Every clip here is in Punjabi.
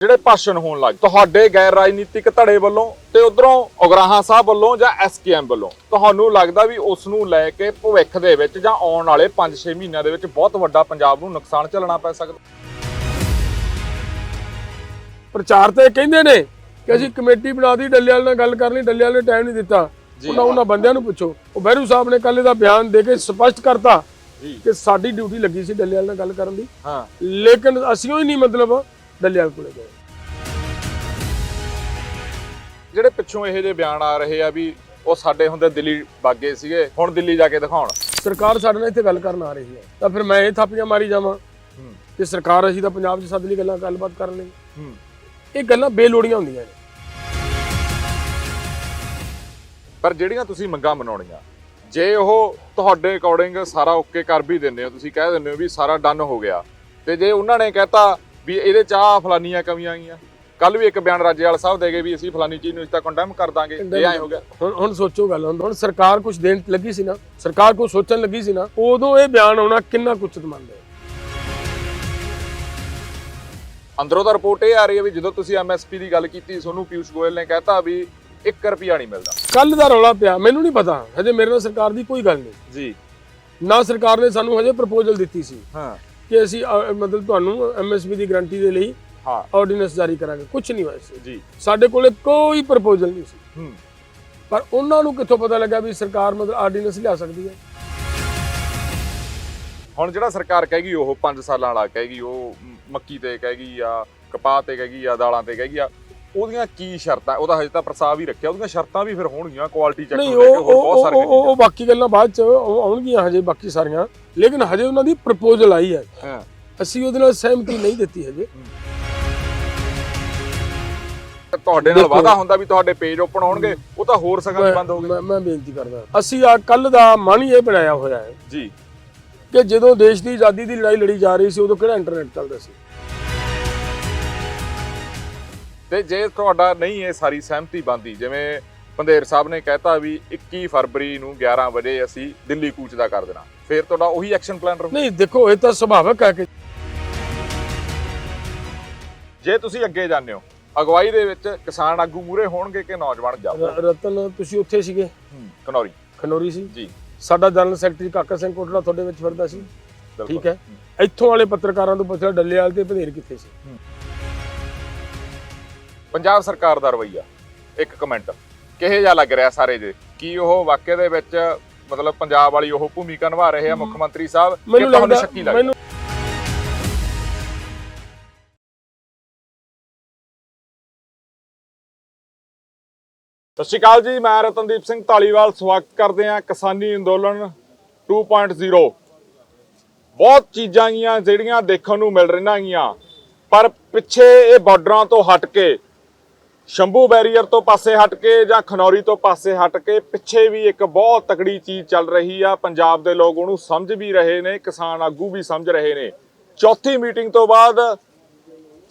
ਜਿਹੜੇ ਭਾਸ਼ਣ ਹੋਣ ਲੱਗ ਤੁਹਾਡੇ ਗੈਰ ਰਾਜਨੀਤਿਕ ਧੜੇ ਵੱਲੋਂ ਤੇ ਉਧਰੋਂ ਉਗਰਾਹਾਂ ਸਾਹਿਬ ਵੱਲੋਂ ਜਾਂ ਐਸਕੇਐਮ ਵੱਲੋਂ ਤੁਹਾਨੂੰ ਲੱਗਦਾ ਵੀ ਉਸ ਨੂੰ ਲੈ ਕੇ ਭਵਿੱਖ ਦੇ ਵਿੱਚ ਜਾਂ ਆਉਣ ਵਾਲੇ 5-6 ਮਹੀਨਿਆਂ ਦੇ ਵਿੱਚ ਬਹੁਤ ਵੱਡਾ ਪੰਜਾਬ ਨੂੰ ਨੁਕਸਾਨ ਝੱਲਣਾ ਪੈ ਸਕਦਾ? ਪ੍ਰਚਾਰ ਤੇ ਕਹਿੰਦੇ ਨੇ ਕਿ ਅਸੀਂ ਕਮੇਟੀ ਬਣਾ ਦੀ ਡੱਲੇਵਾਲ ਨਾਲ ਗੱਲ ਕਰ ਲਈ ਡੱਲੇਵਾਲ ਨੇ ਟਾਈਮ ਨਹੀਂ ਦਿੱਤਾ। ਉਹਨਾਂ ਉਹਨਾਂ ਬੰਦਿਆਂ ਨੂੰ ਪੁੱਛੋ। ਉਹ ਬਹਿਰੂ ਸਾਹਿਬ ਨੇ ਕੱਲ ਇਹਦਾ ਬਿਆਨ ਦੇ ਕੇ ਸਪਸ਼ਟ ਕਰਤਾ ਕਿ ਸਾਡੀ ਡਿਊਟੀ ਲੱਗੀ ਸੀ ਡੱਲੇਵਾਲ ਨਾਲ ਗੱਲ ਕਰਨ ਦੀ। ਹਾਂ। ਲੇਕਿਨ ਅਸੀਂ ਹੀ ਨਹੀਂ ਮਤਲਬ ਡੱਲੇਵਾਲ ਕੋਲੇ ਗਏ ਜਿਹੜੇ ਪਿੱਛੋਂ ਇਹੋ ਜਿਹੇ ਬਿਆਨ ਆ ਰਹੇ ਆ ਵੀ ਉਹ ਸਾਡੇ ਹੁੰਦੇ ਦਿੱਲੀ ਬਾਗੇ ਸੀਗੇ ਹੁਣ ਦਿੱਲੀ ਜਾ ਕੇ ਦਿਖਾਉਣ। ਸਰਕਾਰ ਸਾਡੇ ਨਾਲ ਇੱਥੇ ਗੱਲ ਕਰਨ ਆ ਰਹੀ ਹੈ। ਤਾਂ ਫਿਰ ਮੈਂ ਇਹ ਥਾਪੀਆਂ ਮਾਰੀ ਜਾਵਾਂ ਕਿ ਸਰਕਾਰ ਅਸੀਂ ਤਾਂ ਪੰਜਾਬ 'ਚ ਸੱਦ ਲਈ ਗੱਲਾਂ ਗੱਲਬਾਤ ਕਰਨ ਲਈ। ਇਹ ਗੱਲਾਂ ਬੇਲੋੜੀਆਂ ਹੁੰਦੀਆਂ ਨੇ। ਪਰ ਜਿਹੜੀਆਂ ਤੁਸੀਂ ਮੰਗਾਂ ਮਨਾਉਣੀਆਂ ਜੇ ਉਹ ਤੁਹਾਡੇ ਅਕੋਰਡਿੰਗ ਸਾਰਾ ਓਕੇ ਕਰ ਵੀ ਦਿੰਦੇ ਹੋ ਤੁਸੀਂ ਕਹਿ ਦਿੰਦੇ ਹੋ ਵੀ ਸਾਰਾ ਡਨ ਹੋ ਗਿਆ। ਤੇ ਜੇ ਉਹਨਾਂ ਨੇ ਕਹਿਤਾ ਵੀ ਇਹਦੇ ਚ ਆਹ ਫਲਾਨੀਆਂ ਕਮੀਆਂ ਆਈਆਂ। ਕੱਲ ਵੀ ਇੱਕ ਬਿਆਨ ਰਾਜੇਵਾਲ ਸਾਹਿਬ ਦੇ ਗਏ ਵੀ ਅਸੀਂ ਫਲਾਨੀ ਚੀਜ਼ ਨੂੰ ਇਸ ਤਾਂ ਕੰਡੈਮ ਕਰ ਦਾਂਗੇ। ਇਹ ਐ ਹੋ ਗਿਆ। ਹੁਣ ਹੁਣ ਸੋਚੋ ਗੱਲ ਹੁਣ ਸਰਕਾਰ ਕੁਝ ਦੇਣ ਲੱਗੀ ਸੀ ਨਾ ਸਰਕਾਰ ਕੁਝ ਸੋਚਣ ਲੱਗੀ ਸੀ ਨਾ ਉਦੋਂ ਇਹ ਬਿਆਨ ਆਉਣਾ ਕਿੰਨਾ ਕੁ ਉਚਿਤ ਮੰਨਦੇ ਹੋ? ਅੰਦਰੋਂ ਤਾਂ ਰਿਪੋਰਟ ਇਹ ਆ ਰਹੀ ਹੈ ਵੀ ਜਦੋਂ ਤੁਸੀਂ ਐਮਐਸਪੀ ਦੀ ਗੱਲ ਕੀਤੀ ਸੋਨੂੰ ਪਿਊਸ਼ ਗੋਇਲ ਨੇ ਕਹਿਤਾ ਵੀ 1 ਰੁਪਿਆ ਨਹੀਂ ਮਿਲਦਾ। ਕੱਲ ਦਾ ਰੌਲਾ ਪਿਆ ਮੈਨੂੰ ਨਹੀਂ ਪਤਾ ਹਜੇ ਮੇਰੇ ਨਾਲ ਸਰਕਾਰ ਦੀ ਕੋਈ ਗੱਲ ਨਹੀਂ। ਜੀ। ਨਾ ਸਰਕਾਰ ਨੇ ਸਾਨੂੰ ਹਜੇ ਪ੍ਰਪੋਜ਼ਲ ਦਿੱਤੀ ਸੀ। ਹਾਂ। ਕਿ ਅਸੀਂ ਅ, ਮਤਲਬ ਤੁਹਾਨੂੰ ਐਮਐਸਪੀ ਦੀ ਗਾਰੰਟੀ ਦੇ ਲਈ ਹਾਂ। ਆਰਡੀਨੈਂਸ ਜਾਰੀ ਕਰਾਂਗੇ। ਕੁਝ ਨਹੀਂ ਹੋਇਆ ਸੀ। ਜੀ। ਸਾਡੇ ਕੋਲੇ ਕੋਈ ਪ੍ਰਪੋਜ਼ਲ ਨਹੀਂ ਸੀ। ਹੂੰ। ਪਰ ਉਹਨਾਂ ਨੂੰ ਕਿੱਥੋਂ ਪਤਾ ਲੱਗਾ ਵੀ ਸਰਕਾਰ ਮਤਲਬ ਆਰਡੀਨੈਂਸ ਲਿਆ ਸਕਦੀ ਹੈ? ਹੁਣ ਜਿਹੜਾ ਸਰਕਾਰ ਕਹੇਗੀ ਉਹ 5 ਸਾਲਾਂ ਵਾਲਾ ਕਹੇਗੀ ਉਹ ਮ- ਮੱਕੀ ਤੇ ਕਹੇਗੀ ਆ ਕਪਾਹ ਤੇ ਕਹੇਗੀ ਆ ਦਾਲਾਂ ਤੇ ਕਹੇਗੀ ਆ ਉਹਦੀਆਂ ਕੀ ਸ਼ਰਤਾਂ? ਉਹਦਾ ਹਜੇ ਤਾਂ ਪ੍ਰਸਾਵ ਹੀ ਰੱਖਿਆ। ਉਹਦੀਆਂ ਸ਼ਰਤਾਂ ਵੀ ਫਿਰ ਹੋਣਗੀਆਂ ਕੁਆਲਿਟੀ ਚੈੱਕ ਨਹੀਂ ਉਹ- ਉਹ ਬਾਕੀ ਗੱਲਾਂ ਬਾਅਦ ਚ ਉਹ ਆਉਣਗੀਆਂ ਹਜੇ ਬਾਕੀ ਸਾਰੀਆਂ। ਲੇਕਿਨ ਹਜੇ ਉਹਨਾਂ ਦੀ ਪ੍ਰਪੋਜ਼ਲ ਆਈ ਹੈ। ਅਸੀਂ ਉਹਦੇ ਨਾਲ ਸਹਿਮਤੀ ਨਹੀਂ ਦਿੱਤੀ ਹਜੇ। ਤੁਹਾਡੇ ਨਾਲ ਵਾਅਦਾ ਹੁੰਦਾ ਵੀ ਤੁਹਾਡੇ ਪੇਜ ਓਪਨ ਹੋਣਗੇ ਉਹ ਤਾਂ ਹੋਰ ਸਗਾਂ ਵੀ ਬੰਦ ਹੋ ਗਏ। ਮੈਂ ਬੇਨਤੀ ਕਰਦਾ ਅਸੀਂ ਆ ਕੱਲ ਦਾ ਮਨ ਇਹ ਬਣਾਇਆ ਹੋਇਆ ਹੈ ਜੀ। ਕਿ ਜਦੋਂ ਦੇਸ਼ ਦੀ ਆਜ਼ਾਦੀ ਦੀ ਲੜਾਈ ਲੜੀ ਜਾ ਰਹੀ ਸੀ ਉਦੋਂ ਕਿਹੜਾ ਇੰਟਰਨੈਟ ਚੱਲਦਾ ਸੀ? ਤੇ ਜੇ ਤੁਹਾਡਾ ਨਹੀਂ ਇਹ ਸਾਰੀ ਸਹਿਮਤੀ ਬੰਦੀ ਜਿਵੇਂ ਪੰਧੇਰ ਸਾਹਿਬ ਨੇ ਕਹਿਤਾ ਵੀ 21 ਫਰਵਰੀ ਨੂੰ 11 ਵਜੇ ਅਸੀਂ ਦਿੱਲੀ ਕੂਚ ਦਾ ਕਰ ਦੇਣਾ। ਫਿਰ ਤੁਹਾਡਾ ਉਹੀ ਐਕਸ਼ਨ ਪਲਾਨ ਰਹੂ ਨਹੀਂ ਦੇਖੋ ਇਹ ਤਾਂ ਸੁਭਾਵਕ ਹੈ ਕਿ ਜੇ ਤੁਸੀਂ ਅੱਗੇ ਜਾਂਦੇ ਹੋ ਅਗਵਾਈ ਦੇ ਵਿੱਚ ਕਿਸਾਨ ਆਗੂ ਮੂਰੇ ਹੋਣਗੇ ਕਿ ਨੌਜਵਾਨ ਜਾਓ ਰਤਨ ਤੁਸੀਂ ਉੱਥੇ ਸੀਗੇ? ਕਨੌਰੀ। ਖਨੋਰੀ ਸੀ? ਜੀ। ਸਾਡਾ ਜਨਰਲ ਸੈਕਟਰੀ ਕਾਕਾ ਸਿੰਘ ਕੋਟੜਾ ਤੁਹਾਡੇ ਵਿੱਚ ਫਿਰਦਾ ਸੀ। ਠੀਕ ਹੈ। ਇੱਥੋਂ ਵਾਲੇ ਪੱਤਰਕਾਰਾਂ ਤੋਂ ਪੁੱਛਿਆ ਡੱਲੇਵਾਲ ਤੇ ਭਨੇਰ ਕਿੱਥੇ ਸੀ? ਪੰਜਾਬ ਸਰਕਾਰ ਦਾ ਰਵਈਆ। ਇੱਕ ਕਮੈਂਟ ਕਿਹੇ ਜਿਹਾ ਲੱਗ ਰਿਹਾ ਸਾਰੇ ਦੇ? ਕੀ ਉਹ ਵਾਕਿਆ ਦੇ ਵਿੱਚ ਮਤਲਬ ਪੰਜਾਬ ਵਾਲੀ ਉਹ ਭੂਮਿਕਾ ਨਿਭਾ ਰਹੇ ਆ ਮੁੱਖ ਮੰਤਰੀ ਸਾਹਿਬ ਕਿ ਮੈਨੂੰ ਤੁਹਾਨੂੰ ਲੱਗਦਾ ਸ਼ੱਕੀ ਲੱਗਦਾ? ਮੈਨੂੰ ਸਤਿ ਸ਼੍ਰੀ ਅਕਾਲ ਜੀ ਮੈਂ ਰਤਨਦੀਪ ਸਿੰਘ ਢਾਲੀਵਾਲ ਸਵਾਗਤ ਕਰਦੇ ਹਾਂ ਕਿਸਾਨੀ ਅੰਦੋਲਨ 2.0 ਬਹੁਤ ਚੀਜ਼ਾਂ ਗੀਆਂ ਜਿਹੜੀਆਂ ਦੇਖਣ ਨੂੰ ਮਿਲ ਰਹੀਆਂ ਗੀਆਂ ਪਰ ਪਿੱਛੇ ਇਹ ਬਾਰਡਰਾਂ ਤੋਂ ਹਟ ਕੇ ਸ਼ੰਭੂ ਬੈਰੀਅਰ ਤੋਂ ਪਾਸੇ ਹਟ ਕੇ ਜਾਂ ਖਨੌਰੀ ਤੋਂ ਪਾਸੇ ਹਟ ਕੇ ਪਿੱਛੇ ਵੀ ਇੱਕ ਬਹੁਤ ਤਕੜੀ ਚੀਜ਼ ਚੱਲ ਰਹੀ ਆ। ਪੰਜਾਬ ਦੇ ਲੋਕ ਉਹਨੂੰ ਸਮਝ ਵੀ ਰਹੇ ਨੇ, ਕਿਸਾਨ ਆਗੂ ਵੀ ਸਮਝ ਰਹੇ ਨੇ। ਚੌਥੀ ਮੀਟਿੰਗ ਤੋਂ ਬਾਅਦ